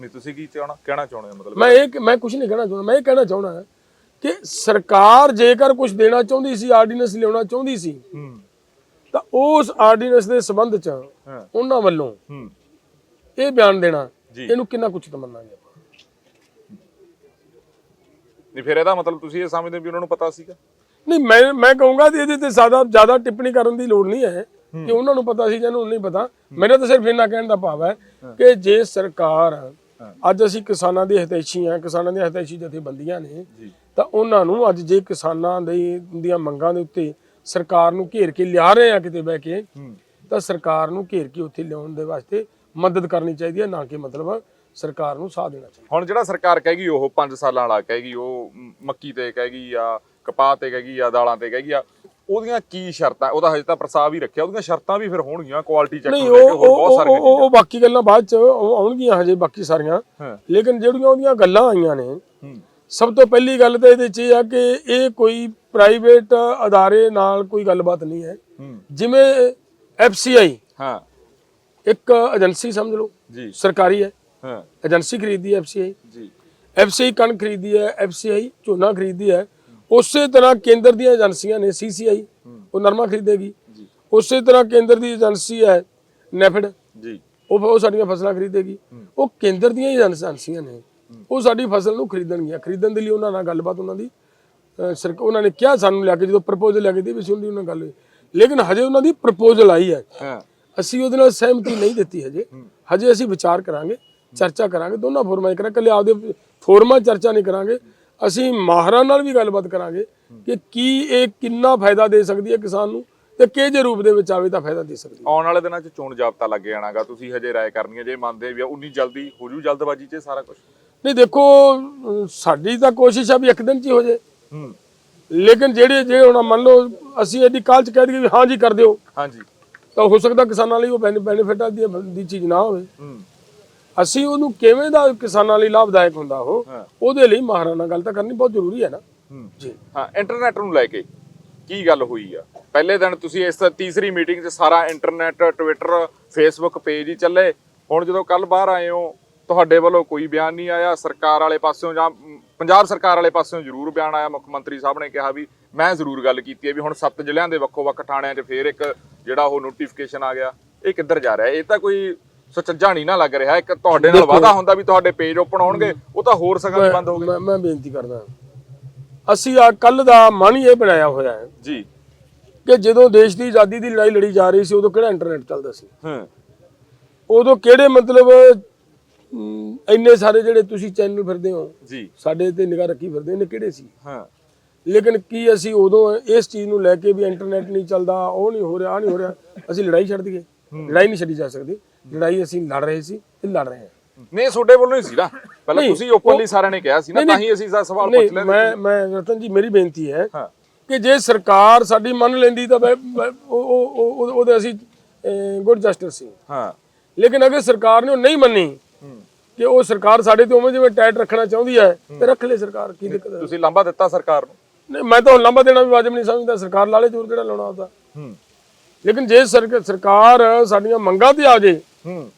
ਨਹੀਂ ਤੁਸੀਂ ਕੀ ਚਾਹਣਾ ਕਹਿਣਾ ਚਾਹੁੰਦੇ ਹੋ ਮਤਲਬ? ਮੈਂ ਇਹ ਮੈਂ ਕੁਝ ਨਹੀਂ ਕਹਿਣਾ ਚਾਹੁੰਦਾ ਮੈਂ ਇਹ ਕਹਿਣਾ ਚਾਹੁੰਦਾ ਹਾਂ ਕਿ ਸਰਕਾਰ ਜੇਕਰ ਕੁਝ ਦੇਣਾ ਚਾਹੁੰਦੀ ਸੀ ਆਰਡੀਨੈਂਸ ਲਿਆਉਣਾ ਚਾਹੁੰਦੀ ਸੀ ਹੂੰ। ਤਾਂ ਉਸ ਆਰਡੀਨੈਂਸ ਦੇ ਸੰਬੰਧ ਚ ਉਹਨਾਂ ਵੱਲੋਂ ਹੂੰ। ਇਹ ਬਿਆਨ ਦੇਣਾ। ਇਹਨੂੰ ਕਿੰਨਾ ਕੁਝ ਮੰਨਾਂਗੇ ਨਹੀਂ ਫਿਰ ਇਹਦਾ ਮਤਲਬ ਤੁਸੀਂ ਇਹ ਸਮਝਦੇ ਹੋ ਵੀ ਉਹਨਾਂ ਨੂੰ ਪਤਾ ਸੀਗਾ? ਨਹੀਂ ਮੈਂ ਮੈਂ ਕਹੂੰਗਾ ਕਿ ਇਹਦੇ ਤੇ ਜ਼ਿਆਦਾ ਜ਼ਿਆਦਾ ਟਿੱਪਣੀ ਕਰਨ ਦੀ ਲੋੜ ਨਹੀਂ ਹੈ ਕਿ ਉਹਨਾਂ ਨੂੰ ਪਤਾ ਸੀ ਜਾਂ ਨੂੰ ਨਹੀਂ ਪਤਾ। ਮੇਰਾ ਤਾਂ ਸਿਰਫ ਇੰਨਾ ਕਹਿਣ ਦਾ ਭਾਵ ਹੈ। ਕਿ ਜੇ ਸਰਕਾਰ ਅੱਜ ਅਸੀਂ ਕਿਸਾਨਾਂ ਦੇ ਹਿਤੈਸ਼ੀ ਹਾਂ ਕਿਸਾਨਾਂ ਦੇ ਹਿਤੈਸ਼ੀ ਜਥੇਬੰਦੀਆਂ ਨੇ। ਤਾਂ ਉਹਨਾਂ ਨੂੰ ਅੱਜ ਜੇ ਕਿਸਾਨਾਂ ਦੇ ਦੀਆਂ ਮੰਗਾਂ ਦੇ ਉੱਤੇ ਸਰਕਾਰ ਨੂੰ ਘੇਰ ਕੇ ਲਿਆ ਰਹੇ ਆ ਕਿਤੇ ਬਹਿ ਕੇ ਤਾਂ ਸਰਕਾਰ ਨੂੰ ਘੇਰ ਕੇ ਉੱਥੇ ਲਿਆਉਣ ਦੇ ਵਾਸਤੇ ਮਦਦ ਕਰਨੀ ਚਾਹੀਦੀ ਹੈ ਨਾ ਕਿ ਮਤਲਬ ਸਰਕਾਰ ਨੂੰ ਸਾਥ ਦੇਣਾ ਚਾਹੀਦਾ। ਹੁਣ ਜਿਹੜਾ ਸਰਕਾਰ ਕਹੇਗੀ ਉਹ 5 ਸਾਲਾਂ ਵਾਲਾ ਕਹੇਗੀ ਉਹ ਮੱਕੀ ਤੇ ਕਹੇਗੀ ਆ ਕਪਾਹ ਤੇ ਕਹੇਗੀ ਆ ਦਾਲਾਂ ਤੇ ਕਹੇਗੀ ਆ ਉਹਦੀਆਂ ਕੀ ਸ਼ਰਤਾਂ ਉਹਦਾ ਹਜੇ ਤਾਂ ਪ੍ਰਸਾਵ ਹੀ ਰੱਖਿਆ ਉਹਦੀਆਂ ਸ਼ਰਤਾਂ ਵੀ ਫਿਰ ਹੋਣਗੀਆਂ ਕੁਆਲਿਟੀ ਚੈੱਕ ਨੂੰ ਲੈ ਕੇ ਉਹ ਹੋਰ ਬਹੁਤ ਸਾਰੀਆਂ ਉਹ- ਉਹ ਉਹ ਬਾਕੀ ਗੱਲਾਂ ਬਾਅਦ ਚ ਉਹ ਆਉਣਗੀਆਂ ਹਜੇ ਬਾਕੀ ਸਾਰੀਆਂ। ਹਾਂ। ਲੇਕਿਨ ਜਿਹੜੀਆਂ ਉਹਦੀਆਂ ਗੱਲਾਂ ਆਈਆਂ ਨੇ ਹੂੰ। ਸਭ ਤੋਂ ਪਹਿਲੀ ਗੱਲ ਤਾਂ ਇਹਦੇ 'ਚ ਇਹ ਆ ਕਿ ਇਹ ਕੋਈ ਪ੍ਰਾਈਵੇਟ ਅਦਾਰੇ ਨਾਲ ਕੋਈ ਗੱਲਬਾਤ ਨਹੀਂ ਹੈ। ਹੂੰ। ਜਿਵੇਂ ਐਫਸੀਆਈ ਹਾਂ। ਇੱਕ ਏਜੰਸੀ ਸਮਝ ਲਓ ਜੀ। ਸਰਕਾਰੀ ਹੈ। ਹਾਂ। ਏਜੰਸੀ ਖਰੀਦਦੀ ਹੈ ਐਫਸੀਆਈ ਜੀ। ਐਫਸੀਆਈ ਕਣਕ ਖਰੀਦਦੀ ਹੈ ਐਫਸੀਆਈ ਝੋਨਾ ਖਰੀਦਦੀ ਹੈ। ਉਸੇ ਤਰ੍ਹਾਂ ਕੇਂਦਰ ਦੀਆਂ ਏਜੰਸੀਆਂ ਨੇ ਸੀਸੀਆਈ ਉਹ ਨਰਮਾ ਖਰੀਦੇਗੀ। ਜੀ। ਉਸੇ ਤਰ੍ਹਾਂ ਕੇਂਦਰ ਦੀ ਏਜੰਸੀ ਹੈ ਨੈਫਡ। ਜੀ। ਉਹ ਉਹ ਸਾਡੀਆਂ ਫਸਲਾਂ ਖਰੀਦੇਗੀ। ਉਹ ਕੇਂਦਰ ਦੀਆਂ ਏਜੰਸੀਆਂ ਨੇ। ਉਹ ਸਾਡੀ ਫਸਲ ਨੂੰ ਖਰੀਦਣਗੀਆਂ। ਖਰੀਦਣ ਦੇ ਲਈ ਉਹਨਾਂ ਨਾਲ ਗੱਲਬਾਤ ਉਹਨਾਂ ਦੀ ਅਹ, ਸਰਕ ਉਹਨਾਂ ਨੇ ਕਿਹਾ ਸਾਨੂੰ ਲਿਆ ਕੇ ਜਦੋਂ ਪ੍ਰਪੋਜ਼ਲ ਲਿਆ ਕੇ ਦੇ ਵੀ ਸੀ ਉਹਦੀ ਉਹਨਾਂ ਗੱਲ ਹੋਈ। ਲੇਕਿਨ ਹਜੇ ਉਹਨਾਂ ਦੀ ਪ੍ਰਪੋਜ਼ਲ ਆਈ ਹੈ। ਅਸੀਂ ਉਹਦੇ ਨਾਲ ਸਹਿਮਤੀ ਨਹੀਂ ਦਿੱਤੀ ਹਜੇ। ਹਜੇ ਅਸੀਂ ਵਿਚਾਰ ਕਰਾਂਗੇ ਚਰਚਾ ਕਰਾਂਗੇ। ਦੋਨਾਂ ਫੋਰਮਾਂ ਕਰਾਂਗੇ। ਇਕੱਲੇ ਆਪਦੇ ਫੋਰਮਾਂ ਚਰਚਾ ਨਹੀਂ ਕਰਾਂਗੇ। ਅਸੀਂ ਮਾਹਰਾਂ ਨਾਲ ਵੀ ਗੱਲਬਾਤ ਕਰਾਂਗੇ ਕਿ ਕੀ ਇਹ ਕਿੰਨਾ ਫਾਇਦਾ ਦੇ ਸਕਦੀ ਹੈ ਕਿਸਾਨ ਨੂੰ ਤੇ ਕਿਹੜੇ ਰੂਪ ਦੇ ਵਿੱਚ ਆਵੇ ਤਾਂ ਫਾਇਦਾ ਦੇ ਸਕਦੀ ਆਉਣ ਵਾਲੇ ਦਿਨਾਂ 'ਚ ਚੋਣ ਜਾਬਤਾ ਲੱਗ ਜਾਣਾਗਾ ਤੁਸੀਂ ਹਜੇ ਰਾਏ ਕਰਨੀ ਹੈ ਜੇ ਮੰਨਦੇ ਵੀ ਆ ਉਨੀ ਜਲਦੀ ਹੋ ਜੂ ਜਲਦਬਾਜੀ 'ਚ ਸਾਰਾ ਕੁਝ ਨਹੀਂ ਦੇਖੋ ਸਾਡੀ ਤਾਂ ਕੋਸ਼ਿਸ਼ ਆ ਵੀ ਇੱਕ ਦਿਨ ਚ ਹੀ ਹੋ ਹੂੰ। ਲੇਕਿਨ ਜਿਹੜੇ ਜੇ ਹੁਣ ਮੰਨ ਲਓ ਅਸੀਂ ਇਹਦੀ ਕਾਲ ਚ ਕਹਿ ਦਈਏ ਵੀ ਹਾਂ ਜੀ ਕਰ ਦਿਓ। ਹਾਂਜੀ। ਤਾਂ ਹੋ ਸਕਦਾ ਕਿਸਾਨਾਂ ਲਈ ਉਹ ਬੈਨੀਫਿਟ ਦੀ ਦੀ ਚੀਜ਼ ਨਾ ਹੋਵੇ। ਹੂੰ। ਅਸੀਂ ਉਹਨੂੰ ਕਿਵੇਂ ਦਾ ਕਿਸਾਨਾਂ ਲਈ ਲਾਭਦਾਇਕ ਹੁੰਦਾ ਉਹ। ਉਹਦੇ ਲਈ ਮਾਹਰਾਂ ਨਾਲ ਗੱਲ ਤਾਂ ਕਰਨੀ ਬਹੁਤ ਜ਼ਰੂਰੀ ਹੈ ਨਾ। ਜੀ। ਹਾਂ ਇੰਟਰਨੈਟ ਨੂੰ ਲੈ ਕੇ ਕੀ ਗੱਲ ਹੋਈ ਆ? ਪਹਿਲੇ ਦਿਨ ਤੁਸੀਂ ਇਸ ਤੀਸਰੀ ਮੀਟਿੰਗ 'ਚ ਸਾਰਾ ਇੰਟਰਨੈਟ ਟਵਿੱਟਰ ਫੇਸਬੁੱਕ ਪੇਜ ਹੀ ਚੱਲੇ। ਹੁਣ ਜਦੋਂ ਕੱਲ ਬਾਹਰ ਆਏ ਹੋ ਤੁਹਾਡੇ ਵੱਲੋਂ ਕੋਈ ਬਿਆਨ ਨਹੀਂ ਆਇਆ। ਸਰਕਾਰ ਵਾਲੇ ਪਾਸਿਓਂ ਜਾਂ ਪੰਜਾਬ ਸਰਕਾਰ ਵਾਲੇ ਪਾਸਿਓਂ ਜ਼ਰੂਰ ਬਿਆਨ ਆਇਆ। ਮੁੱਖ ਮੰਤਰੀ ਸਾਹਿਬ ਨੇ ਕਿਹਾ ਵੀ ਮੈਂ ਜ਼ਰੂਰ ਗੱਲ ਕੀਤੀ ਹੈ ਵੀ ਹੁਣ ਸੱਤ ਜ਼ਿਲ੍ਹਿਆਂ ਦੇ ਵੱਖੋ-ਵੱਖ ਥਾਣਿਆਂ 'ਚ ਫੇਰ ਇੱਕ ਜਿਹੜਾ ਉਹ ਨੋਟੀਫਿਕੇਸ਼ਨ ਆ ਗਿਆ। ਇਹ ਕਿੱਧਰ ਜਾ ਰਿਹਾ? ਇਹ ਤਾਂ ਕੋਈ ਸੁਚੱਜਾ ਨਹੀਂ ਨਾ ਲੱਗ ਰਿਹਾ ਇੱਕ ਤੁਹਾਡੇ ਨਾਲ ਵਾਅਦਾ ਹੁੰਦਾ ਵੀ ਤੁਹਾਡੇ ਪੇਜ ਓਪਨ ਹੋਣਗੇ ਉਹ ਤਾਂ ਹੋਰ ਸਗੋਂ ਹੀ ਬੰਦ ਹੋ ਗਏ। ਮੈਂ ਬੇਨਤੀ ਕਰਦਾ। ਅਸੀਂ ਆ ਕੱਲ ਦਾ ਮਨ ਹੀ ਇਹ ਬਣਾਇਆ ਹੋਇਆ ਹੈ ਜੀ। ਕਿ ਜਦੋਂ ਦੇਸ਼ ਦੀ ਆਜ਼ਾਦੀ ਦੀ ਲੜਾਈ ਲੜੀ ਜਾ ਰਹੀ ਸੀ ਉਦੋਂ ਕਿਹੜਾ ਇੰਟਰਨੈਟ ਚੱਲਦਾ ਸੀ? ਹਾਂ। ਉਦੋਂ ਕਿਹੜੇ ਮਤਲਬ ਇੰਨੇ ਸਾਰੇ ਜਿਹੜੇ ਤੁਸੀਂ ਚੈਨਲ ਫਿਰਦੇ ਹੋ ਜੀ। ਸਾਡੇ ਤੇ ਨਿਗਾਹ ਰੱਖੀ ਫਿਰਦੇ ਨੇ ਕਿਹੜੇ ਸੀ? ਹਾਂ। ਲੇਕਿਨ ਕੀ ਅਸੀਂ ਉਦੋਂ ਇਸ ਚੀਜ਼ ਨੂੰ ਲੈ ਕੇ ਵੀ ਇੰਟਰਨੈਟ ਨਹੀਂ ਚੱਲਦਾ ਉਹ ਨਹੀਂ ਹੋ ਰਿਹਾ ਆਹ ਨਹੀਂ ਹੋ ਰਿਹਾ ਅਸੀਂ ਲੜਾਈ ਛੱਡ ਦਈਏ। ਲੜਾਈ ਨਹੀਂ ਛੱਡੀ ਜਾ ਸਕਦੀ। ਲੜਾਈ ਅਸੀਂ ਲੜ ਰਹੇ ਸੀ ਤੇ ਲੜ ਰਹੇ ਹਾਂ। ਨਹੀਂ ਤੁਹਾਡੇ ਵੱਲੋਂ ਹੀ ਸੀ ਨਾ। ਪਹਿਲਾਂ ਤੁਸੀਂ ਓਪਨਲੀ ਸਾਰਿਆਂ ਨੇ ਕਿਹਾ ਸੀ ਨਾ ਤਾਂ ਹੀ ਅਸੀਂ ਇਸ ਸਵਾਲ ਪੁੱਛ ਲੈਂਦੇ ਮੈਂ ਮੈਂ ਰਤਨ ਜੀ ਮੇਰੀ ਬੇਨਤੀ ਹੈ ਕਿ ਜੇ ਸਰਕਾਰ ਸਾਡੀ ਮੰਨ ਲੈਂਦੀ ਤਾਂ ਉਹ ਉਹ- ਉਹ- ਉਹਦੇ ਅਸੀਂ ਗੁੱਡ ਜਸਟਿਸ ਸੀ। ਹਾਂ। ਲੇਕਿਨ ਅਗਰ ਸਰਕਾਰ ਨੇ ਉਹ ਨਹੀਂ ਮੰਨੀ। ਕਿ ਉਹ ਸਰਕਾਰ ਸਾਡੇ ਤੇ ਉਵੇਂ ਜਿਵੇਂ ਟੈਟ ਰੱਖਣਾ ਚਾਹੁੰਦੀ ਹੈ ਤੇ ਰੱਖ ਲੈ ਸਰਕਾਰ ਕੀ ਦਿੱਕਤ ਹੈ? ਤੁਸੀਂ ਲਾਂਭਾ ਦਿੱਤਾ ਸਰਕਾਰ ਨੂੰ? ਨਹੀਂ ਮੈਂ ਤਾਂ ਲੰਬਾ ਦੇਣਾ ਵੀ ਵਾਜਬ ਨਹੀਂ ਸਮਝਦਾ ਸਰਕਾਰ ਲਾਲੇ ਜ਼ੋਰ ਕਿਹੜਾ ਲਾਉਣਾ ਹੁੰਦਾ ਹੂੰ। ਲੇਕਿਨ ਜੇ ਸਰਕ- ਸਰਕਾਰ ਸਾਡੀਆਂ ਮੰਗਾਂ ਤੇ ਆ ਜੇ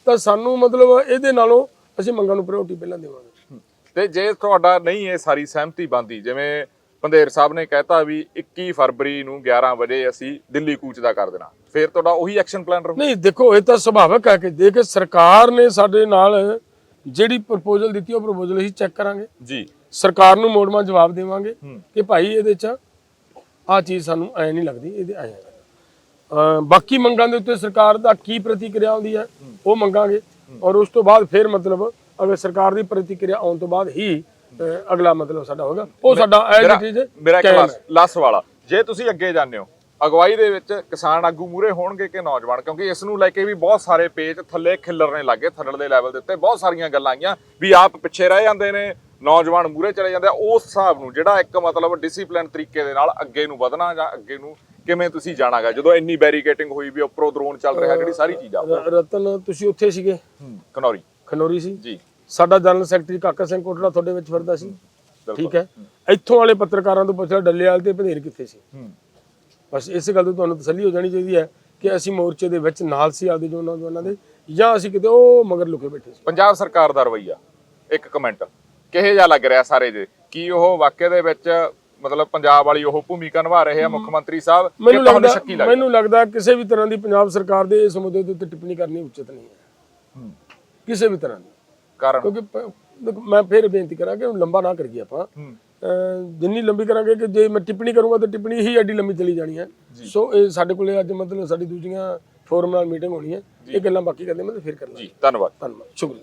ਤਾਂ ਸਾਨੂੰ ਮਤਲਬ ਇਹਦੇ ਨਾਲੋਂ ਅਸੀਂ ਮੰਗਾਂ ਨੂੰ ਪ੍ਰਾਇੋਰਟੀ ਪਹਿਲਾਂ ਦੇਵਾਂਗੇ। ਤੇ ਜੇ ਤੁਹਾਡਾ ਨਹੀਂ ਇਹ ਸਾਰੀ ਸਹਿਮਤੀ ਬੰਦੀ ਜਿਵੇਂ ਪੰਧੇਰ ਸਾਹਿਬ ਨੇ ਕਹਿਤਾ ਵੀ 21 ਫਰਵਰੀ ਨੂੰ 11 ਵਜੇ ਅਸੀਂ ਦਿੱਲੀ ਕੂਚ ਦਾ ਕਰ ਦੇਣਾ ਫਿਰ ਤੁਹਾਡਾ ਉਹੀ ਐਕਸ਼ਨ ਪਲਾਨ ਰਹੂ। ਨਹੀਂ ਦੇਖੋ ਇਹ ਤਾਂ ਸੁਭਾਵਕ ਹੈ ਕਿ ਜੇ ਕਿ ਸਰਕਾਰ ਨੇ ਸਾਡੇ ਨਾਲ ਜਿਹੜੀ ਪ੍ਰਪੋਜ਼ਲ ਦਿੱਤੀ ਉਹ ਪ੍ਰਪੋਜ਼ਲ ਅਸੀਂ ਚੈੱਕ ਕਰਾਂਗੇ। ਜੀ। ਸਰਕਾਰ ਨੂੰ ਮੋੜਮਾ ਜਵਾਬ ਦੇਵਾਂਗੇ। ਕਿ ਭਾਈ ਇਹਦੇ ਚ ਆ ਚੀਜ਼ ਸਾਨੂੰ ਐ ਨਹੀਂ ਲੱਗਦੀ ਇਹਦੇ ਹੈ ਬਾਕੀ ਮੰਗਾਂ ਦੇ ਉੱਤੇ ਸਰਕਾਰ ਦਾ ਕੀ ਪ੍ਰਤੀਕਿਰਿਆ ਆਉਂਦੀ ਹੈ ਉਹ ਮੰਗਾਂਗੇ। ਔਰ ਉਸ ਤੋਂ ਬਾਅਦ ਫਿਰ ਮਤਲਬ ਅਗਰ ਸਰਕਾਰ ਦੀ ਪ੍ਰਤੀਕਿਰਿਆ ਆਉਣ ਤੋਂ ਬਾਅਦ ਹੀ ਅਗਲਾ ਮਤਲਬ ਸਾਡਾ ਹੋਗਾ ਉਹ ਸਾਡਾ ਐਜ਼ ਇਟ ਇਜ਼ ਮੇਰਾ ਇੱਕ ਲਾਸ- ਲਾਸ ਵਾਲਾ ਜੇ ਤੁਸੀਂ ਅੱਗੇ ਜਾਂਦੇ ਹੋ ਅਗਵਾਈ ਦੇ ਵਿੱਚ ਕਿਸਾਨ ਆਗੂ ਮੂਰੇ ਹੋਣਗੇ ਕਿ ਨੌਜਵਾਨ? ਕਿਉਂਕਿ ਇਸ ਨੂੰ ਲੈ ਕੇ ਵੀ ਬਹੁਤ ਸਾਰੇ ਪੇਜ ਥੱਲੇ ਖਿੱਲਰਨੇ ਲੱਗੇ ਥੱਲੜੇ ਲੈਵਲ ਦੇ ਉੱਤੇ ਬਹੁਤ ਸਾਰੀਆਂ ਗੱਲਾਂ ਆਈਆਂ ਵੀ ਆਪ ਪਿੱਛੇ ਰਹਿ ਜਾਂਦੇ ਨੇ ਨੌਜਵਾਨ ਮੂਰੇ ਚਲੇ ਜਾਂਦੇ ਆ। ਉਸ ਹਿਸਾਬ ਨੂੰ ਜਿਹੜਾ ਇੱਕ ਮਤਲਬ ਡਿਸਪਲਿਨ ਤਰੀਕੇ ਦੇ ਨਾਲ ਅੱਗੇ ਨੂੰ ਵਧਣਾ ਜਾਂ ਅੱਗੇ ਨੂੰ ਕਿਵੇਂ ਤੁਸੀਂ ਜਾਣਾਗਾ? ਜਦੋਂ ਇੰਨੀ ਬੈਰੀਕੇਟਿੰਗ ਹੋਈ ਵੀ ਉੱਪਰੋਂ ਡਰੋਨ ਚੱਲ ਰਿਹਾ ਜਿਹੜੀ ਸਾਰੀ ਚੀਜ਼ਾਂ ਰ- ਰਤਨ ਤੁਸੀਂ ਉੱਥੇ ਸੀਗੇ? ਹੂੰ, ਕਨੌਰੀ ਖਨੌਰੀ ਸੀ? ਜੀ। ਸਾਡਾ ਜਨਰਲ ਸੈਕਟਰੀ ਕਾਕਾ ਸਿੰਘ ਕੋਟੜਾ ਤੁਹਾਡੇ ਵਿੱਚ ਫਿਰਦਾ ਸੀ। ਠੀਕ ਹੈ? ਇੱਥੋਂ ਵਾਲੇ ਪੱਤਰਕਾਰਾਂ ਤੋਂ ਪੁੱਛਿਆ ਡੱਲੇਵਾਲ ਤੇ ਭਦੇਰ ਕਿੱਥੇ ਸੀ? ਬਸ ਇਸ ਗੱਲ ਤੋਂ ਤੁਹਾਨੂੰ ਤਸੱਲੀ ਹੋ ਜਾਣੀ ਚਾਹੀਦੀ ਹੈ ਕਿ ਅਸੀਂ ਮੋਰਚੇ ਦੇ ਵਿੱਚ ਨਾਲ ਸੀ ਆਪਦੇ ਜੋ ਨੌਜਵਾਨਾਂ ਦੇ ਜਾਂ ਅਸੀਂ ਕਿਤੇ ਉਹ ਮਗਰ ਲੁਕੇ ਬੈਠੇ ਸੀ। ਪੰਜਾਬ ਸਰਕਾਰ ਦਾ ਰਵਈਆ। ਇੱਕ ਕਮੈਂਟ ਕਿਹੇ ਜਿਹਾ ਲੱਗ ਰਿਹਾ ਸਾਰੇ ਦੇ? ਕੀ ਉਹ ਵਾਕਿਆ ਦੇ ਵਿੱਚ ਮਤਲਬ ਪੰਜਾਬ ਵਾਲੀ ਉਹ ਭੂਮਿਕਾ ਨਿਭਾ ਰਹੇ ਆ ਮੁੱਖ ਮੰਤਰੀ ਸਾਹਿਬ ਕਿ ਮੈਨੂੰ ਤੁਹਾਨੂੰ ਲੱਗਦਾ ਸ਼ੱਕੀ ਲੱਗ ਮੈਨੂੰ ਲੱਗਦਾ ਕਿਸੇ ਵੀ ਤਰ੍ਹਾਂ ਦੀ ਪੰਜਾਬ ਸਰਕਾਰ ਦੇ ਇਸ ਮੁੱਦੇ ਦੇ ਉੱਤੇ ਟਿੱਪਣੀ ਕਰਨੀ ਉਚਿਤ ਨਹੀਂ ਹੈ। ਕਿਸੇ ਵੀ ਤਰ੍ਹਾਂ ਦੀ। ਕਾਰਨ? ਕਿਉਂਕਿ ਮੈਂ ਫਿਰ ਬੇਨਤੀ ਕਰਾਂ ਕਿ ਲੰਬਾ ਨਾ ਕਰੀਏ ਆਪਾਂ। ਜਿੰਨੀ ਲੰਬੀ ਕਰਾਂਗੇ ਕਿ ਜੇ ਮੈਂ ਟਿੱਪਣੀ ਕਰੂੰਗਾ ਤਾਂ ਟਿੱਪਣੀ ਹੀ ਐਡੀ ਲੰਬੀ ਚਲੀ ਜਾਣੀ ਹੈ। ਸੋ ਇਹ ਸਾਡੇ ਕੋਲੇ ਅੱਜ ਮਤਲਬ ਸਾਡੀ ਦੂਜੀਆਂ ਫੋਰਮ ਨਾਲ ਮੀਟਿੰਗ ਹੋਣੀ ਹੈ। ਇਹ ਗੱਲਾਂ ਬਾਕੀ ਕਰਦੇ ਮੈਂ ਫਿਰ ਕਰ ਲਾਂਗੇ ਜੀ ਧੰਨਵਾਦ। ਧੰਨਵਾਦ। ਸ਼ੁਕਰੀਆ।